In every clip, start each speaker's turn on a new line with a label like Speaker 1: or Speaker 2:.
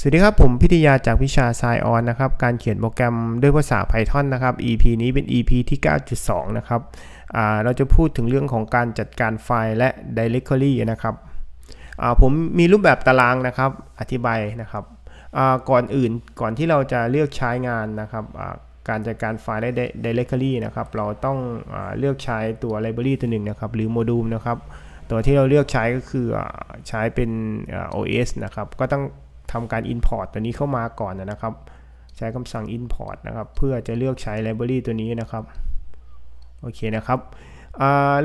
Speaker 1: สวัสดีครับ ผมพิทยาจากวิชา s c i o n นะครับ การเขียนโปรแกรมด้วยภาษา Python นะครับ EP นี้เป็น EP ที่ 9.2 นะครับเราจะพูดถึงเรื่องของการจัดการไฟล์และ directory นะครับผมมีรูปแบบตารางนะครับ อธิบายนะครับ ก่อนอื่นก่อนที่เราจะเลือกใช้งานนะครับการจัดการไฟล์และ directory นะครับ เราต้องอเลือกใช้ตัว library ตัวหนึ่งนะครับ หรือโมดูลนะครับ ตัวที่เราเลือกใช้ก็คือใช้เป็น OS นะครับ ก็ต้อง ทำการ import ตัวนี้เข้ามาก่อนนะครับ ใช้คำสั่ง import นะครับเพื่อจะเลือกใช้ library ตัวนี้นะครับโอเคนะครับ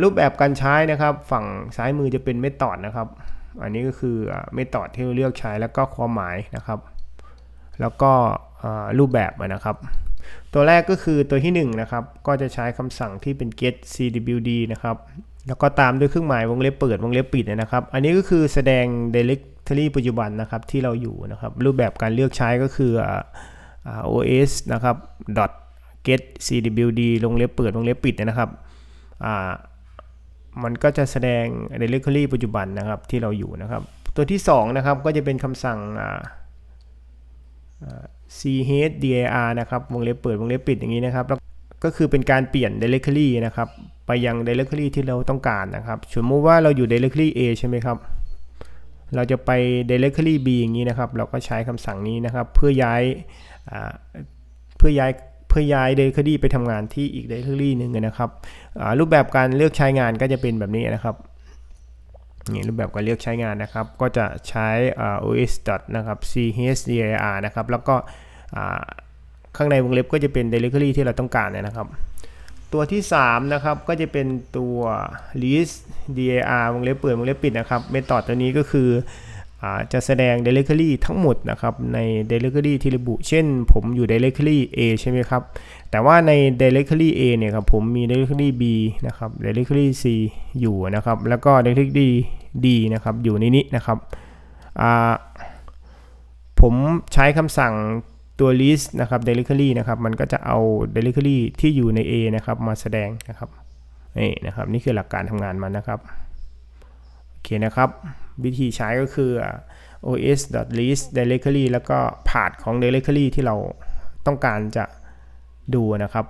Speaker 1: รูปแบบการใช้นะครับ ฝั่งซ้ายมือจะเป็น method นะครับ อันนี้ก็คืออ่า method ที่เราเลือกใช้แล้วก็ความหมายนะครับ แล้วก็รูปแบบนะครับ ตัวแรกก็คือตัวที่1นะครับก็จะใช้คำสั่งที่เป็น get cwd นะครับแล้วก็ตามด้วยเครื่องหมายวงเล็บเปิดวงเล็บปิดนะครับ อันนี้ก็คือแสดง directory ปัจจุบันนะครับที่เราอยู่นะครับรูปแบบการเลือกใช้ก็คือ os นะครับ get cwd วงเล็บเปิดวงเล็บปิดนะครับมันก็จะแสดง directory ปัจจุบันนะครับที่เราอยู่นะครับ ตัวที่2นะครับก็จะเป็นคำสั่ง chdir นะครับวงเล็บเปิดวงเล็บปิดอย่างนี้นะครับแล้วก็คือเป็นการเปลี่ยน directory นะครับไปยัง directory ที่เราต้องการนะครับสมมติว่าเราอยู่ directory A ใช่ไหมครับ เราจะไป directory B อย่างนี้นะครับ เราก็ใช้คำสั่งนี้นะครับ เพื่อย้ายเพื่อย้ายเพื่อย้าย directory ไปทำงานที่อีก directory หนึ่งนะครับรูปแบบการเลือกใช้งานก็จะเป็นแบบนี้นะครับนี่รูปแบบการเลือกใช้งานนะครับ ก็จะใช้ os. นะครับ chdir นะครับ แล้วก็ข้างในวงเล็บก็จะเป็น directory ที่เราต้องการนะครับ ตัวที่ 3 นะครับ ก็จะเป็นตัว list dir วงเล็บเปิดวงเล็บปิดนะครับเมธอดตัวนี้ก็คืออาจะแสดง directory ทั้งหมดนะครับใน directory ที่ระบุ เช่น ผมอยู่ directory A ใช่ไหมครับ แต่ว่าใน directory A เนี่ยครับผมมี directory B นะครับ directory C อยู่นะครับ แล้วก็ directory D นะครับอยู่ในนี้นะครับผมใช้คำสั่ง ตัว list นะครับ directory นะครับ มันก็จะเอา directory ที่อยู่ใน A นะครับ มาแสดงนะครับ นี่นะครับ นี่คือหลักการทำงานมันนะครับ โอเคนะครับ วิธีใช้ก็คือ os.list directory แล้วก็ path ของ directory ที่เราต้องการจะดูนะครับ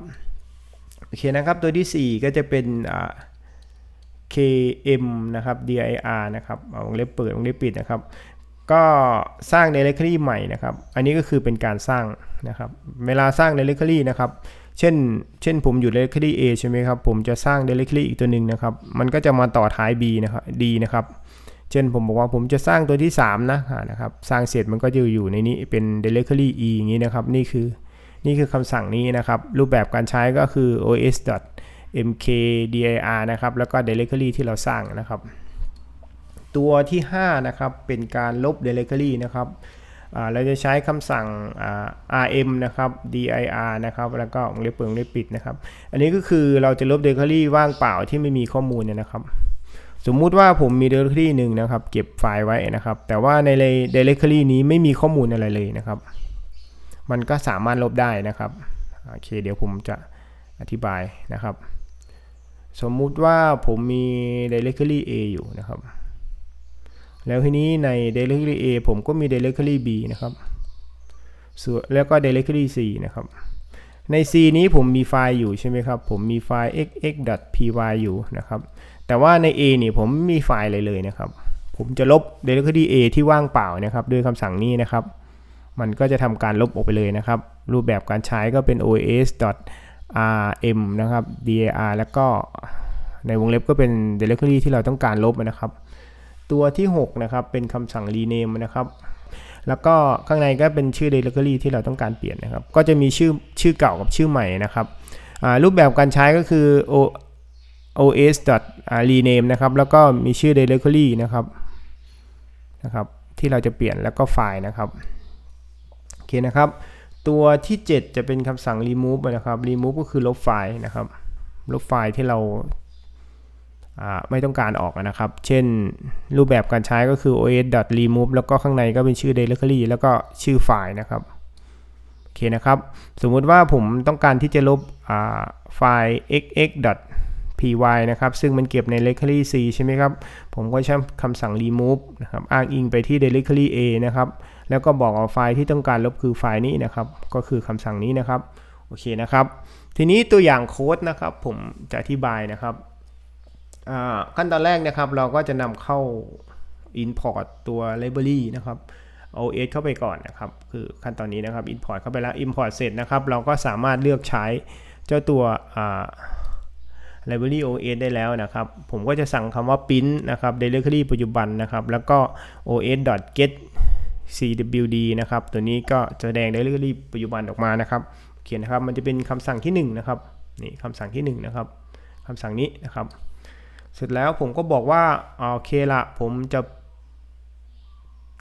Speaker 1: โอเคนะครับ ตัวที่ 4 ก็จะเป็น km นะครับ dir นะครับวงเล็บเปิดวงเล็บปิดนะครับ ก็สร้าง directory ใหม่นะครับ อันนี้ก็คือเป็นการสร้างนะครับ เวลาสร้าง directory นะครับ เช่น เช่นผมอยู่ directory A ใช่ไหมครับ ผมจะสร้าง directory อีกตัวหนึ่งนะครับ มันก็จะมาต่อท้าย B นะครับ D นะครับ เช่นผมบอกว่าผมจะสร้างตัวที่ 3 นะนะครับ สร้างเสร็จมันก็จะอยู่ในนี้เป็น directory E อย่างนี้นะครับ นี่คือ นี่คือคำสั่งนี้นะครับ รูปแบบการใช้ก็คือ os. mkdir นะครับ แล้วก็ directory ที่เราสร้างนะครับ ตัวที่ 5 นะครับ เป็นการลบ directory นะครับเราจะใช้คำสั่ง rm นะครับ dir นะครับ แล้วก็วงเล็บเปิดวงเล็บปิดนะครับ อันนี้ก็คือเราจะลบ directory ว่างเปล่าที่ไม่มีข้อมูลเนี่ยนะครับ สมมุติว่าผมมี directory หนึ่งนะครับ เก็บไฟล์ไว้นะครับ แต่ว่าใน directory นี้ไม่มีข้อมูลอะไรเลยนะครับ มันก็สามารถลบได้นะครับ โอเค เดี๋ยวผมจะอธิบายนะครับ สมมุติว่าผมมี directory A อยู่นะครับ แล้วทีนี้ใน directory A ผมก็มี directory B นะครับส่วนแล้วก็ directory C นะครับ ใน C นี้ผมมีไฟล์อยู่ใช่ไหมครับ ผมมีไฟล์ xx.py อยู่นะครับ แต่ว่าใน A นี่ผมไม่มีไฟล์อะไรเลยนะครับ ผมจะลบ directory A ที่ว่างเปล่านะครับ ด้วยคำสั่งนี้นะครับ มันก็จะทำการลบออกไปเลยนะครับ รูปแบบการใช้ก็เป็น os. rm นะครับ dir แล้วก็ในวงเล็บก็เป็น directory ที่เราต้องการลบนะครับ ตัวที่ 6 นะครับ เป็นคำสั่ง rename นะครับ แล้วก็ข้างในก็เป็นชื่อ directory ที่เราต้องการเปลี่ยนนะครับ ก็จะมีชื่อชื่อเก่ากับชื่อใหม่นะครับ รูปแบบการใช้ก็คือ os. rename นะครับ แล้วก็มีชื่อ directory นะครับ นะครับ ที่เราจะเปลี่ยนแล้วก็ไฟล์นะครับ โอเคนะครับ ตัวที่ 7 จะเป็นคำสั่ง remove นะครับ remove ก็คือลบไฟล์นะครับ ลบไฟล์ที่เรา ไม่ต้องการออกนะครับ เช่นรูปแบบการใช้ก็คือ os.remove แล้วก็ข้างในก็เป็นชื่อ directory แล้วก็ชื่อไฟล์นะครับโอเคนะครับ สมมุติว่าผมต้องการที่จะลบไฟล์ xx. py นะครับ ซึ่งมันเก็บใน directory c ใช่ไหมครับ ผมก็ใช้คำสั่ง remove นะครับอ้างอิงไปที่ directory a นะครับ แล้วก็บอกเอาไฟล์ที่ต้องการลบคือไฟล์นี้นะครับ ก็คือคำสั่งนี้นะครับ โอเคนะครับ ทีนี้ตัวอย่างโค้ดนะครับ ผมจะอธิบายนะครับ ขั้นตอนแรกนะครับเราก็จะนำเข้า import ตัว library นะครับ OS เข้าไปก่อนนะครับ คือขั้นตอนนี้นะครับ import เข้าไปแล้ว import เสร็จนะครับ เราก็สามารถเลือกใช้เจ้าตัว library OS ได้แล้วนะครับ ผมก็จะสั่งคำว่า print นะครับ directory ปัจจุบันนะครับ แล้วก็ os.get cwd นะครับ ตัวนี้ก็จะแสดง directory ปัจจุบันออกมานะครับ เขียนนะครับ มันจะเป็นคำสั่งที่1นะครับ นี่คำสั่งที่1นะครับคำสั่งนี้นะครับ เสร็จแล้วผมก็บอกว่าโอเคละผมจะ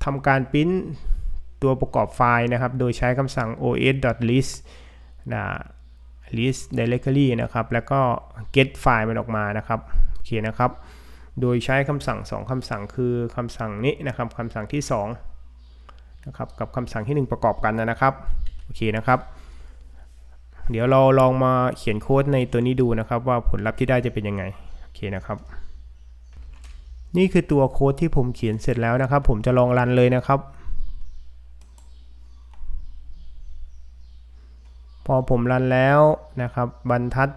Speaker 1: ทำการปริ้นตัวประกอบไฟล์นะครับ โดยใช้คำสั่ง os.list นะ list directory นะครับ แล้วก็ get ไฟล์มันออกมานะครับโอเคนะครับ โดยใช้คำสั่ง 2คำสั่งคือคำสั่งนี้นะครับคำสั่งที่ 2 นะครับ กับคำสั่งที่ 1 ประกอบกันนะครับ โอเคนะครับ เดี๋ยวเราลองมาเขียนโค้ดในตัวนี้ดูนะครับ ว่าผลลัพธ์ที่ได้จะเป็นยังไง อเคนะครับ นี่คือตัวโค้ดที่ผมเขียนเสร็จแล้วนะครับ ผมจะลองรันเลยนะครับ พอผมรันแล้วนะครับ บรรทัด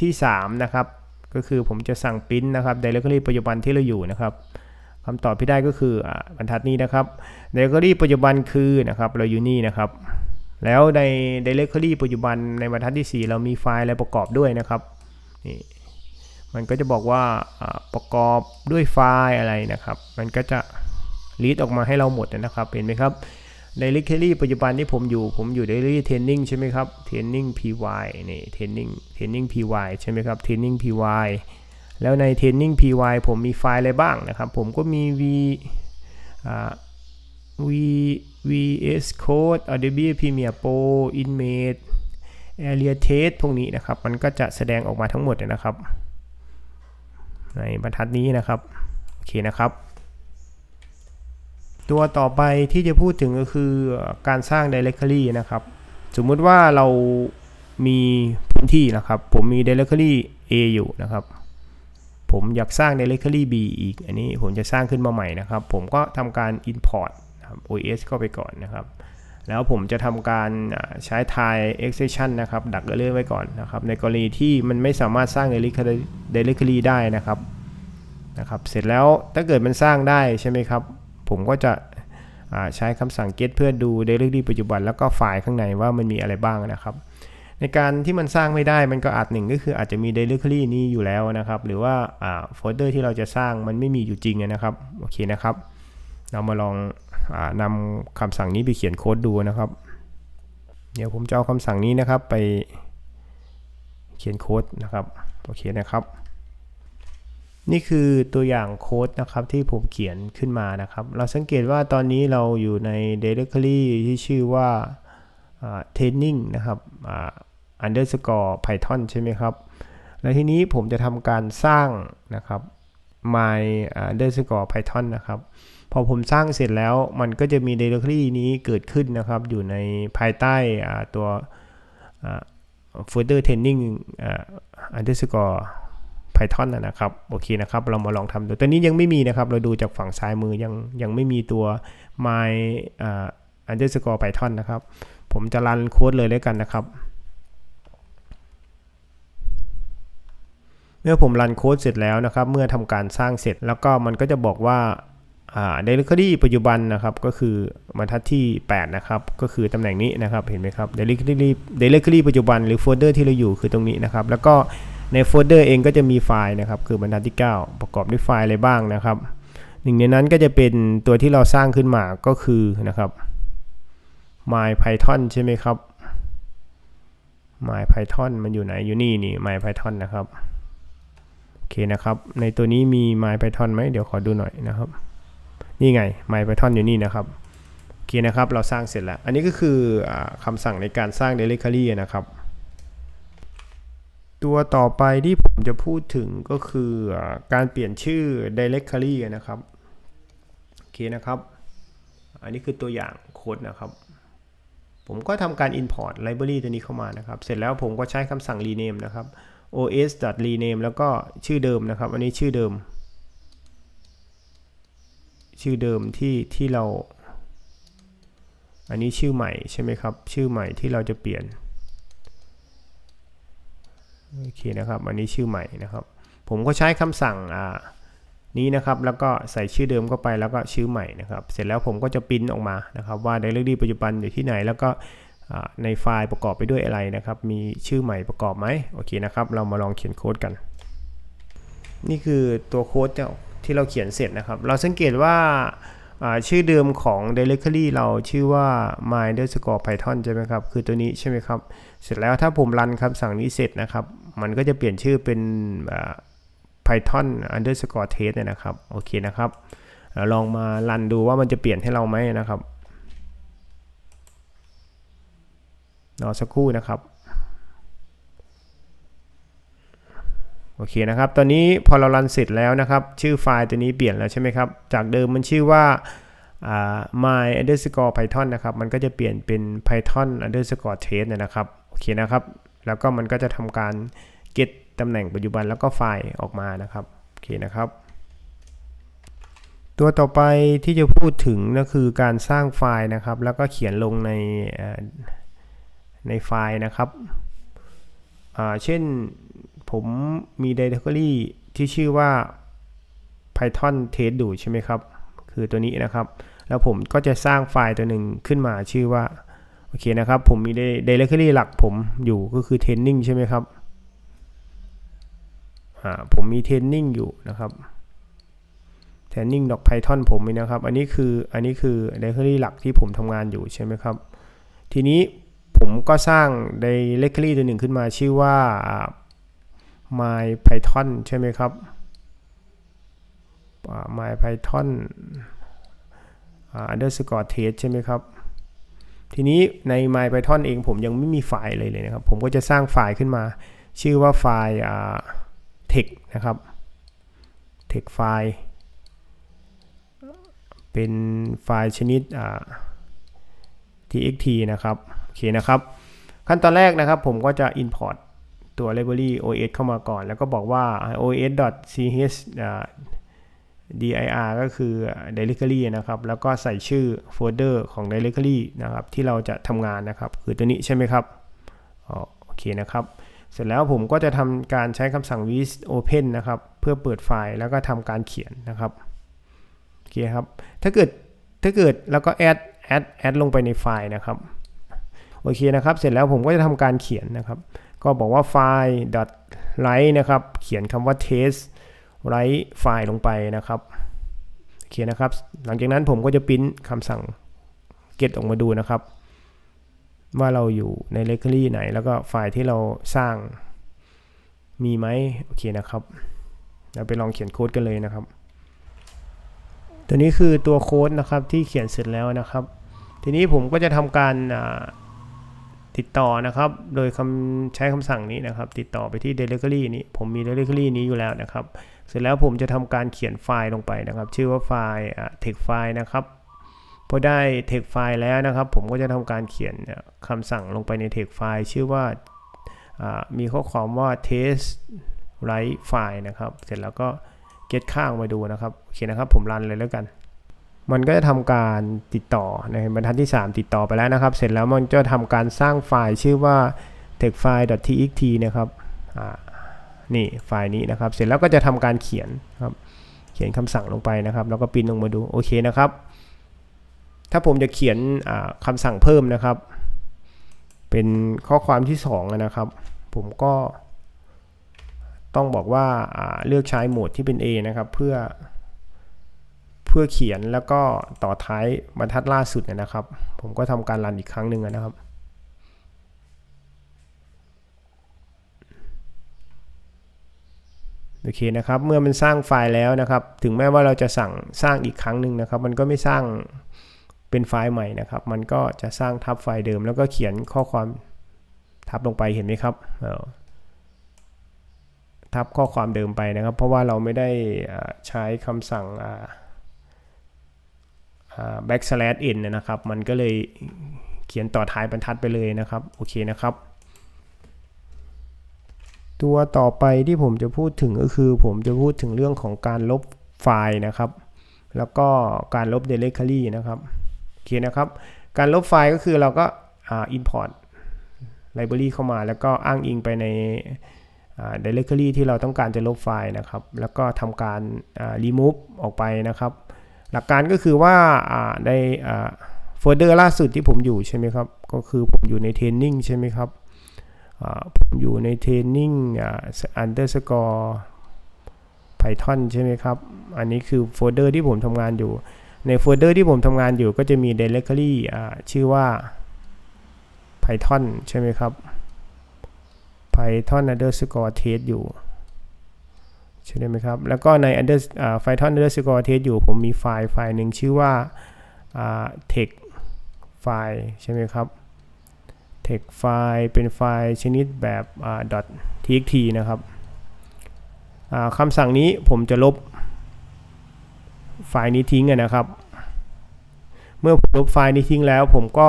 Speaker 1: ที่ 3 นะครับ ก็คือผมจะสั่งปริ้นนะครับ directory ปัจจุบันที่เราอยู่นะครับคำตอบที่ได้ก็คืออบรรทัดนี้นะครับ directory ปัจจุบันคือนะครับ เราอยู่นี่นะครับ แล้วใน directory ปัจจุบันในบรรทัดที่ 4 เรามีไฟล์อะไรประกอบด้วยนะครับนี่ มันก็จะบอกว่าประกอบด้วยไฟล์อะไรนะครับ มันก็จะรีดออกมาให้เราหมดนะครับเห็นไหมครับ directory ปัจจุบันที่ผมอยู่ผมอยู่ directory training ใช่ไหมครับ training py นี่ training training py ใช่ไหมครับ training py แล้วใน training py ผมมีไฟล์อะไรบ้างนะครับ ผมก็มี v v vs code adobe premiere pro image area test พวกนี้นะครับ มันก็จะแสดงออกมาทั้งหมดนะครับ ในบรรทัดนี้นะครับ โอเคนะครับ ตัวต่อไปที่จะพูดถึงก็คือการสร้าง directory นะครับ สมมุติว่าเรามีพื้นที่นะครับ ผมมี directory A อยู่นะครับ ผมอยากสร้าง directory B อีก อันนี้ผมจะสร้างขึ้นมาใหม่นะครับ ผมก็ทำการ import OS เข้าไปก่อนนะครับ แล้วผมจะทำการใช้ tile exception นะครับ ดักเลื่อนไว้ก่อนนะครับ ในกรณีที่มันไม่สามารถสร้าง directory ได้นะครับนะครับ เสร็จแล้วถ้าเกิดมันสร้างได้ใช่ไหมครับ ผมก็จะใช้คำสั่ง get เพื่อดู directory ปัจจุบันแล้วก็ไฟล์ข้างในว่ามันมีอะไรบ้างนะครับ ในการที่มันสร้างไม่ได้มันก็อาจหนึ่งก็คืออาจจะมี directory นี้อยู่แล้วนะครับ หรือว่าโฟลเดอร์ที่เราจะสร้างมันไม่มีอยู่จริงนะครับ โอเคนะครับ เรามาลอง นำคำสั่งนี้ไปเขียนโค้ดดูนะครับ เดี๋ยวผมจะเอาคำสั่งนี้นะครับไปเขียนโค้ดนะครับโอเคนะครับ นี่คือตัวอย่างโค้ดนะครับที่ผมเขียนขึ้นมานะครับ เราสังเกตว่าตอนนี้เราอยู่ใน directory ที่ชื่อว่า training นะครับ underscore python ใช่ไหมครับ แล้วทีนี้ผมจะทำการสร้างนะครับ my underscore python นะครับ พอผมสร้างเสร็จแล้วมันก็จะมี directory นี้เกิดขึ้นนะครับ อยู่ในภายใต้ตัว folder training underscore python นะครับ โอเคนะครับ เรามาลองทำดูตัวนี้ยังไม่มีนะครับ เราดูจากฝั่งซ้ายมือยังยังไม่มีตัว my underscore python นะครับ ผมจะรันโค้ดเลยแล้วกันนะครับ เมื่อผมรันโค้ดเสร็จแล้วนะครับ เมื่อทำการสร้างเสร็จแล้วก็มันก็จะบอกว่า อ่า directory ปัจจุบันนะครับก็คือบรรทัดที่ 8 นะครับ ก็คือตำแหน่งนี้นะครับเห็นไหมครับ directory directory ปัจจุบันหรือโฟลเดอร์ที่เราอยู่คือตรงนี้นะครับ แล้วก็ในโฟลเดอร์เองก็จะมีไฟล์นะครับ คือบรรทัดที่ 9 ประกอบด้วยไฟล์อะไรบ้างนะครับหนึ่งในนั้นก็จะเป็นตัวที่เราสร้างขึ้นมาก็คือนะครับ my python ใช่ไหมครับ my python มันอยู่ไหนอยู่นี่นี่ my python นะครับโอเคนะครับ ในตัวนี้มี my python ไหมเดี๋ยวขอดูหน่อยนะครับ นี่ไง my python อยู่นี่นะครับโอเคนะครับ เราสร้างเสร็จแล้ว อันนี้ก็คืออคำสั่งในการสร้าง directory นะครับ ตัวต่อไปที่ผมจะพูดถึงก็คืออการเปลี่ยนชื่อ directory นะครับโอเคนะครับ อันนี้คือตัวอย่างโค้ดนะครับผมก็ทำการ import library ตัวนี้เข้ามานะครับ เสร็จแล้วผมก็ใช้คำสั่ง rename นะครับ os.rename แล้วก็ชื่อเดิมนะครับ อันนี้ชื่อเดิม ชื่อเดิมที่ที่เรา อันนี้ชื่อใหม่ใช่ไหมครับ ชื่อใหม่ที่เราจะเปลี่ยนโอเคนะครับ อันนี้ชื่อใหม่นะครับ ผมก็ใช้คำสั่งอ่านี้นะครับแล้วก็ใส่ชื่อเดิมเข้าไปแล้วก็ชื่อใหม่นะครับ เสร็จแล้วผมก็จะปริ้นออกมานะครับว่า Directory ปัจจุบันอยู่ที่ไหน แล้วก็ในไฟล์ประกอบไปด้วยอะไรนะครับ มีชื่อใหม่ประกอบไหมโอเคนะครับ เรามาลองเขียนโค้ดกัน นี่คือตัวโค้ด ที่เราเขียนเสร็จนะครับ เราสังเกตว่าชื่อเดิมของ directory เราชื่อว่า my underscore python ใช่ไหมครับ คือตัวนี้ใช่ไหมครับ เสร็จแล้วถ้าผมรันคำสั่งนี้เสร็จนะครับ มันก็จะเปลี่ยนชื่อเป็น python underscore test เนี่ยนะครับ โอเคนะครับ ลองมารันดูว่ามันจะเปลี่ยนให้เราไหมนะครับรอสักครู่นะครับ โอเคนะครับ ตอนนี้พอเรารันเสร็จแล้วนะครับ ชื่อไฟล์ตัวนี้เปลี่ยนแล้วใช่ไหมครับ จากเดิมมันชื่อว่า my underscore python นะครับ มันก็จะเปลี่ยนเป็น python underscore test เนี่ยนะครับ โอเคนะครับ แล้วก็มันก็จะทำการ get ตำแหน่งปัจจุบันแล้วก็ไฟล์ออกมานะครับ โอเคนะครับ ตัวต่อไปที่จะพูดถึงก็คือการสร้างไฟล์นะครับ แล้วก็เขียนลงในในไฟล์นะครับ เช่น ผมมี directory ที่ชื่อว่า python test ดูใช่ไหมครับ คือตัวนี้นะครับ แล้วผมก็จะสร้างไฟล์ตัวหนึ่งขึ้นมาชื่อว่า โอเคนะครับ ผมมี directory หลักผมอยู่ก็คือ training ใช่ไหมครับผมมี training อยู่นะครับ training dot python ผมนะครับ อันนี้คืออันนี้คือ directory หลักที่ผมทำงานอยู่ใช่ไหมครับ ทีนี้ผมก็สร้าง directory ตัวหนึ่งขึ้นมาชื่อว่า my python ใช่ไหมครับ my python underscore test ใช่ไหมครับ ทีนี้ใน my python เองผมยังไม่มีไฟล์เลยเลยนะครับ ผมก็จะสร้างไฟล์ขึ้นมา ชื่อว่าไฟล์ text นะครับ text ไฟล์ เป็นไฟล์ชนิด txt นะครับ โอเคนะครับ ขั้นตอนแรกนะครับผมก็จะ import ตัว library os เข้ามาก่อน แล้วก็บอกว่า os.ch dir ก็คือ directory นะครับ แล้วก็ใส่ชื่อโฟลเดอร์ของ directory นะครับ ที่เราจะทำงานนะครับ คือตัวนี้ใช่ไหมครับโอเคนะครับ เสร็จแล้วผมก็จะทำการใช้คำสั่ง vis open นะครับ เพื่อเปิดไฟล์แล้วก็ทำการเขียนนะครับโอเคครับ ถ้าเกิดถ้าเกิดแล้วก็ add add add ลงไปในไฟล์นะครับ โอเคนะครับ เสร็จแล้วผมก็จะทำการเขียนนะครับ ก็บอกว่าไฟล์ write นะครับ เขียนคำว่า test write ไฟล์ลงไปนะครับโอเคนะครับ หลังจากนั้นผมก็จะพิมพ์คำสั่ง get ออกมาดูนะครับ ว่าเราอยู่ใน directory ไหน แล้วก็ไฟล์ที่เราสร้างมีไหมโอเคนะครับเราไปลองเขียนโค้ดกันเลยนะครับ ตัวนี้คือตัวโค้ดนะครับที่เขียนเสร็จแล้วนะครับ ทีนี้ผมก็จะทำการ ติดต่อนะครับ โดยคำใช้คำสั่งนี้นะครับ ติดต่อไปที่ directory นี้ ผมมี directory นี้อยู่แล้วนะครับ เสร็จแล้วผมจะทำการเขียนไฟล์ลงไปนะครับ ชื่อว่าไฟล์ text ไฟล์นะครับ พอได้ text ไฟล์แล้วนะครับ ผมก็จะทำการเขียนคำสั่งลงไปใน text ไฟล์ชื่อว่ามีข้อความว่า test write ไฟล์นะครับ เสร็จแล้วก็ get ข้างมาดูนะครับ โอเคนะครับ ผมรันเลยแล้วกัน มันก็จะทำการติดต่อในบรรทัดที่ 3 ติดต่อไปแล้วนะครับ เสร็จแล้วมันจะทำการสร้างไฟล์ชื่อว่า textfile.txt นะครับนี่ไฟล์นี้นะครับ เสร็จแล้วก็จะทำการเขียนครับ เขียนคำสั่งลงไปนะครับ แล้วก็ปริ้นลงมาดูโอเคนะครับ ถ้าผมจะเขียนคำสั่งเพิ่มนะครับ เป็นข้อความที่ 2 นะครับ ผมก็ต้องบอกว่าเลือกใช้โหมดที่เป็น A นะครับ เพื่อ เพื่อเขียนแล้วก็ต่อท้ายบรรทัดล่าสุดเนี่ยนะครับ ผมก็ทำการรันอีกครั้งหนึ่งนะครับโอเคนะครับ เมื่อมันสร้างไฟล์แล้วนะครับ ถึงแม้ว่าเราจะสั่งสร้างอีกครั้งหนึ่งนะครับ มันก็ไม่สร้างเป็นไฟล์ใหม่นะครับ มันก็จะสร้างทับไฟล์เดิม แล้วก็เขียนข้อความทับลงไปเห็นไหมครับทับข้อความเดิมไปนะครับ เพราะว่าเราไม่ได้ใช้คำสั่ง backslash n นะครับ มันก็เลยเขียนต่อท้ายบรรทัดไปเลยนะครับ โอเคนะครับ ตัวต่อไปที่ผมจะพูดถึงก็คือ ผมจะพูดถึงเรื่องของการลบไฟล์นะครับ แล้วก็การลบ directory นะครับ โอเคนะครับ การลบไฟล์ก็คือเราก็อ่า import library เข้ามาแล้วก็อ้างอิงไปใน directory ที่เราต้องการจะลบไฟล์นะครับ แล้วก็ทำการา remove ออกไปนะครับ หลักการก็คือว่าในโฟลเดอร์ล่าสุดที่ผมอยู่ใช่ไหมครับ ก็คือผมอยู่ใน training ใช่ไหมครับผมอยู่ใน training อ่า underscore python ใช่ไหมครับ อันนี้คือโฟลเดอร์ที่ผมทำงานอยู่ ในโฟลเดอร์ที่ผมทำงานอยู่ก็จะมี directory อ่ชื่อว่า python ใช่ไหมครับ python underscore test อยู่ ใช่ไหมครับ แล้วก็ใน under อ่า python underscore test อยู่ผมมีไฟล์ไฟล์หนึ่งชื่อว่า text ไฟล์ใช่ไหมครับ text ไฟล์เป็นไฟล์ชนิดแบบ .txt นะครับคำสั่งนี้ผมจะลบไฟล์นี้ทิ้งนะครับ เมื่อผมลบไฟล์นี้ทิ้งแล้วผมก็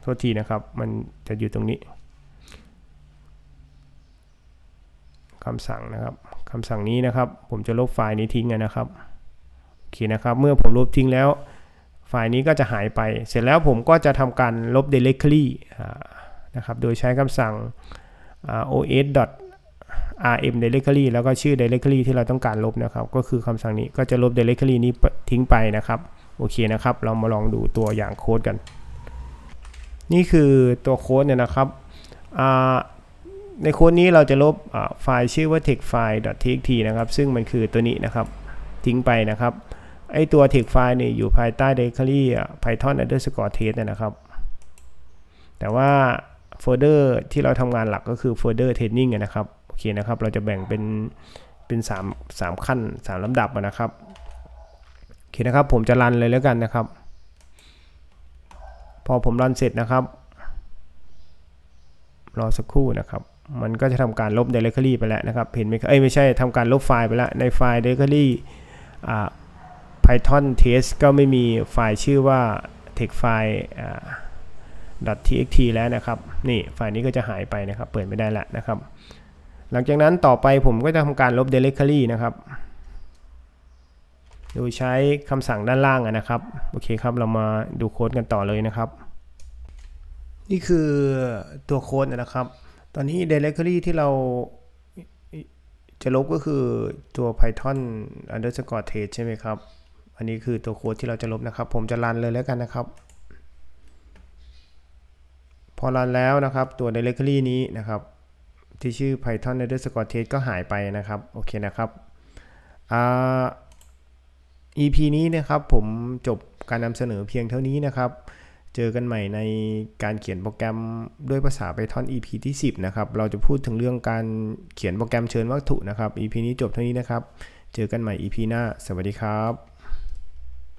Speaker 1: โทษทีนะครับ มันจะอยู่ตรงนี้ คำสั่งนะครับคำสั่งนี้นะครับ ผมจะลบไฟล์นี้ทิ้งนะครับโอเคนะครับ เมื่อผมลบทิ้งแล้ว ไฟล์นี้ก็จะหายไป เสร็จแล้วผมก็จะทำการลบ directory อ่นะครับโดยใช้คำสั่ง os rm directory แล้วก็ชื่อ directory ที่เราต้องการลบนะครับ ก็คือคำสั่งนี้ก็จะลบ directory นี้ทิ้งไปนะครับ โอเคนะครับ เรามาลองดูตัวอย่างโค้ดกัน นี่คือตัวโค้ดเนี่ยนะครับ ในโค้ดนี้เราจะลบไฟล์ชื่อว่า textfile.txt นะครับ ซึ่งมันคือตัวนี้นะครับ ทิ้งไปนะครับ ไอตัว text file เนี่ยอยู่ภายใต้ directory python underscore test นะครับ แต่ว่าโฟลเดอร์ที่เราทำงานหลักก็คือโฟลเดอร์ training นะครับ โอเคนะครับ เราจะแบ่งเป็นเป็น3 3ขั้น 3ลำดับนะครับ โอเคนะครับ ผมจะรันเลยแล้วกันนะครับ พอผมรันเสร็จนะครับ รอสักครู่นะครับ มันก็จะทำการลบ directory ไปแล้วนะครับเห็นไหมเอ้ยไม่ใช่ทำการลบไฟล์ไปแล้วในไฟล์ directory อ่ python test ก็ไม่มีไฟล์ชื่อว่า text file .txt แล้วนะครับนี่ไฟล์นี้ก็จะหายไปนะครับเปิดไม่ได้แล้วนะครับ หลังจากนั้นต่อไปผมก็จะทำการลบ directory นะครับ โดยใช้คำสั่งด้านล่างนะครับโอเคครับเรามาดูโค้ดกันต่อเลยนะครับ นี่คือตัวโค้ดนะครับ อนนี้ directory ที่เราจะลบก็คือตัว python underscore test ใช่ไหมครับ อันนี้คือตัวโค้ดที่เราจะลบนะครับ ผมจะรันเลยแล้วกันนะครับ พอรันแล้วนะครับตัว directory นี้นะครับ ที่ชื่อ python underscore test ก็หายไปนะครับ โอเคนะครับอ่า EP นี้นะครับผมจบการนำเสนอเพียงเท่านี้นะครับ เจอกันใหม่ในการเขียนโปรแกรมด้วยภาษา Python EP ที่ 10 นะครับ เราจะพูดถึงเรื่องการเขียนโปรแกรมเชิญวัตถุนะครับ EP นี้จบเท่านี้นะครับ เจอกันใหม่ EP หน้า สวัสดีครับ